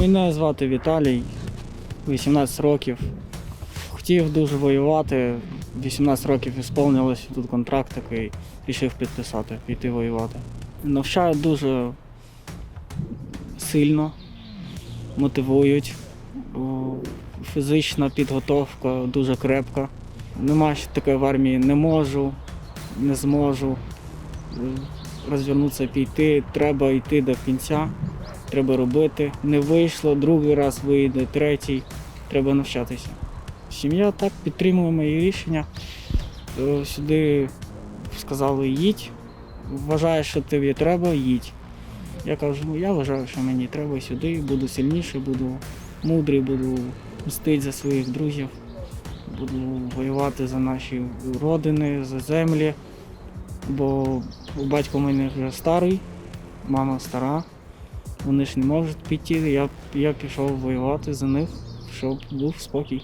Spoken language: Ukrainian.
Мене звати Віталій, 18 років. Хотів дуже воювати. 18 років ісповнилось, тут контракт такий, рішив підписати, піти воювати. Навчають дуже сильно, мотивують. Фізична підготовка дуже крепка. Нема такої в армії не можу, не зможу е, розвернутися, піти. Треба йти до кінця, треба робити. Не вийшло, другий раз вийде, третій. Треба навчатися. Сім'я так підтримує мої рішення. Е, Сюди сказали їдь. Вважаєш, що тобі треба, їдь. Я кажу, «Ну, я вважаю, що мені треба сюди, буду сильніший, буду мудрий, буду мстити за своїх друзів, буду воювати за наші родини, за землі. Бо батько в мене вже старий, мама стара, вони ж не можуть піти. Я, я пішов воювати за них, щоб був спокій.